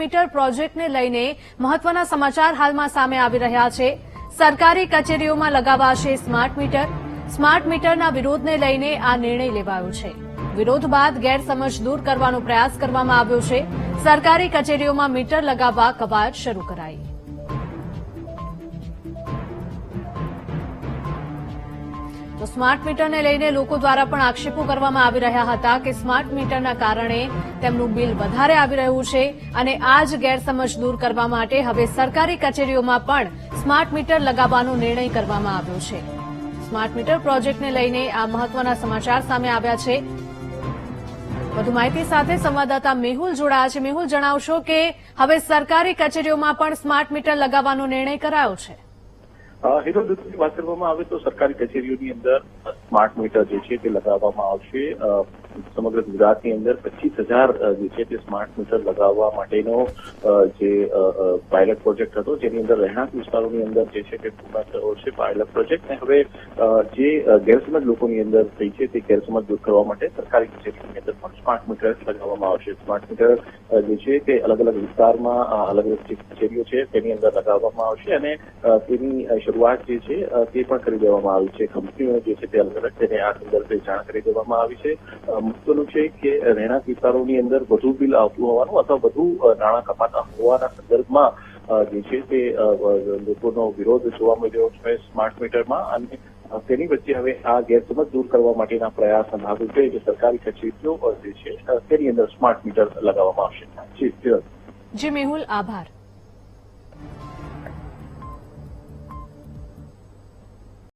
Metre પ્રોજેક્ટને લઈને મહત્વના સમાચાર હાલમાં સામે આવી રહ્યા છે. સરકારી કચેરીઓમાં લગાવાશે સ્માર્ટ મીટર. સ્માર્ટ મીટરના વિરોધને લઈને આ નિર્ણય લેવાયો છે. વિરોધ બાદ ગેરસમજ દૂર કરવાનો પ્રયાસ કરવામાં આવ્યો છે. સરકારી કચેરીઓમાં મીટર લગાવવા કવાયત શરૂ કરાઈ. સ્માર્ટ મીટરને લઈને લોકો દ્વારા પણ આક્ષેપો કરવામાં આવી રહ્યા હતા કે સ્માર્ટ મીટરના કારણે તેમનું બિલ વધારે આવી રહ્યું છે અને આ જ ગેરસમજ દૂર કરવા માટે હવે સરકારી કચેરીઓમાં પણ સ્માર્ટ મીટર લગાવવાનો નિર્ણય કરવામાં આવ્યો છે. સ્માર્ટ મીટર પ્રોજેક્ટને લઈને આ મહત્વના સમાચાર સામે આવ્યા છે. વધુ માહિતી સાથે સંવાદદાતા મેહુલ જોડાયા છે. મેહુલ, જણાવશો કે હવે સરકારી કચેરીઓમાં પણ સ્માર્ટ મીટર લગાવવાનો નિર્ણય કરાયો છે. હીરો દૂધની વાત કરવામાં આવે તો સરકારી કચેરીઓની અંદર સ્માર્ટ મીટર જે છે તે લગાવવામાં આવશે. સમગ્ર ગુજરાતની અંદર પચીસ હજાર જે છે તે સ્માર્ટ મીટર લગાવવા માટેનો જે પાયલટ પ્રોજેક્ટ હતો, જેની અંદર રહેણાંક વિસ્તારોની અંદર જે છે તે પૂર્ણ થયો છે પાયલટ પ્રોજેક્ટ ને હવે જે ગેરસમજ લોકોની અંદર થઈ છે તે ગેરસમજ દૂર કરવા માટે સરકારી કચેરીઓની અંદર પણ સ્માર્ટ મીટર લગાવવામાં આવશે. સ્માર્ટ મીટર જે છે તે અલગ અલગ વિસ્તારમાં અલગ અલગ જે કચેરીઓ છે તેની અંદર લગાવવામાં આવશે અને તેની શરૂઆત જે છે તે પણ કરી દેવામાં આવી છે. કંપનીઓ જે છે તે અલગ અલગ તેને આ સંદર્ભે જાણ કરી દેવામાં આવી છે. મહત્વનું છે કે રહેણાંક વિસ્તારોની અંદર વધુ બિલ આવતું હોવાનું અથવા વધુ નાણાં કપાતા હોવાના સંદર્ભમાં જે છે તે લોકોનો વિરોધ જોવા મળ્યો છે સ્માર્ટ મીટરમાં અને તેની વચ્ચે હવે આ ગેરસમજ દૂર કરવા માટેના પ્રયાસના ભાગરૂપે જે સરકારી કચેરીઓ જે છે તેની અંદર સ્માર્ટ મીટર લગાવવામાં આવશે. જી, મેહુલ, આભાર